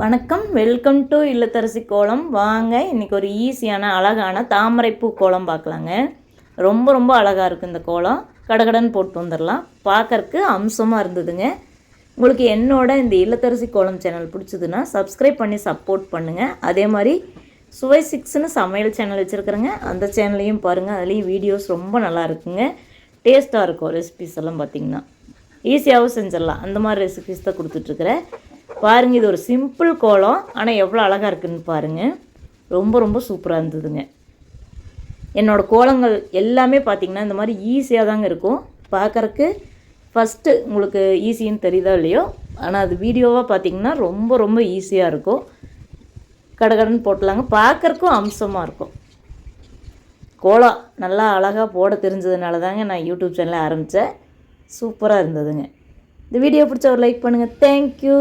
வணக்கம். Welcome to இல்லத்தரசி கோலம். வாங்க இன்றைக்கி ஒரு ஈஸியான அழகான தாமரைப்பூ கோலம் பார்க்கலாங்க. ரொம்ப ரொம்ப அழகாக இருக்குது இந்த கோலம். கடகடன் போட்டு வந்துடலாம் பார்க்கறக்கு அம்சமாக இருந்ததுங்க. உங்களுக்கு என்னோட இந்த இல்லத்தரசி கோலம் சேனல் பிடிச்சதுன்னா சப்ஸ்கிரைப் பண்ணி சப்போர்ட் பண்ணுங்கள் அதே மாதிரி சுவை சிக்ஸ்னு சமையல் சேனல் வச்சுருக்குறேங்க. அந்த சேனலையும் பாருங்கள் அதுலேயும் வீடியோஸ் ரொம்ப நல்லா இருக்குங்க. டேஸ்ட்டாக இருக்கும் ரெசிபிஸ் எல்லாம் பார்த்திங்கன்னா. ஈஸியாகவும் செஞ்சிடலாம் அந்த மாதிரி ரெசிபிஸ் தான் கொடுத்துட்ருக்குறேன் பாருங்கள் இது ஒரு சிம்பிள் கோலம் ஆனால் எவ்வளோ அழகாக இருக்குதுன்னு பாருங்கள் ரொம்ப ரொம்ப சூப்பராக இருந்ததுங்க. என்னோடய கோலங்கள் எல்லாமே பார்த்திங்கன்னா இந்த மாதிரி ஈஸியாக தாங்க இருக்கும். பார்க்குறக்கு ஃபஸ்ட்டு உங்களுக்கு ஈஸின்னு தெரியுதோ இல்லையோ? ஆனால் அது வீடியோவாக பார்த்திங்கன்னா ரொம்ப ரொம்ப ஈஸியாக இருக்கும். கடகடன்னு போட்டலாங்க. பார்க்குறக்கும் அம்சமாக இருக்கும். கோலம் நல்லா அழகாக போட தெரிஞ்சதுனால தாங்க நான் யூடியூப் சேனலை ஆரம்பித்தேன் சூப்பராக இருந்ததுங்க. இந்த வீடியோ பிடிச்ச ஒரு லைக் பண்ணுங்கள் தேங்க்யூ